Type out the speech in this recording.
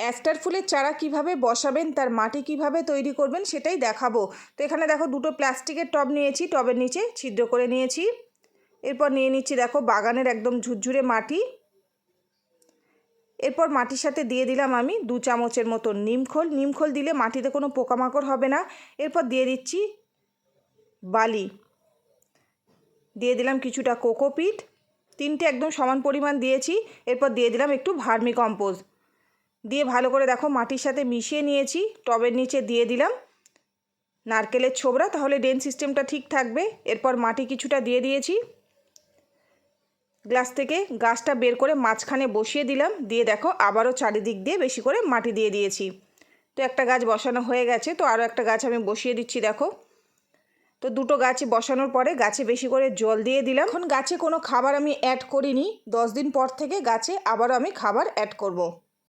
Ester ফুলের চারা কীভাবে বসাবেন, তার মাটি কীভাবে তৈরি করবেন সেটাই দেখাবো। তো এখানে দেখো দুটো প্লাস্টিকের টব নিয়েছি, টবের নিচে ছিদ্র করে নিয়েছি। এরপর নিয়ে নিচ্ছি দেখো বাগানের একদম ঝুরঝুরে মাটি। এরপর মাটির সাথে দিয়ে দিলাম আমি দু চামচের মতো নিমখোল নিমখোল দিলে মাটিতে কোনো পোকামাকড় হবে না। এরপর দিয়ে দিচ্ছি বালি। দিয়ে দিলাম কিছুটা কোকোপিট। তিনটে একদম সমান পরিমাণ দিয়েছি। এরপর দিয়ে দিলাম একটু ভার্মি কম্পোজ দিয়ে ভালো করে দেখো মাটির সাথে মিশিয়ে নিয়েছি। টবের নিচে দিয়ে দিলাম। নারকেলের ছোবড়া, তাহলে ড্রেন সিস্টেমটা ঠিক থাকবে। এরপর মাটি কিছুটা দিয়ে দিয়েছি। গ্লাস থেকে গাছটা বের করে মাঝখানে বসিয়ে দিলাম। দিয়ে দেখো আবারও চারিদিক দিয়ে বেশি করে মাটি দিয়ে দিয়েছি। তো একটা গাছ বসানো হয়ে গেছে। তো আরও একটা গাছ আমি বসিয়ে দিচ্ছি, দেখো। তো দুটো গাছ বসানোর পরে গাছে বেশি করে জল দিয়ে দিলাম। এখন গাছে কোনো খাবার আমি অ্যাড করিনি। দশ দিন পর থেকে গাছে আবারও আমি খাবার অ্যাড করব।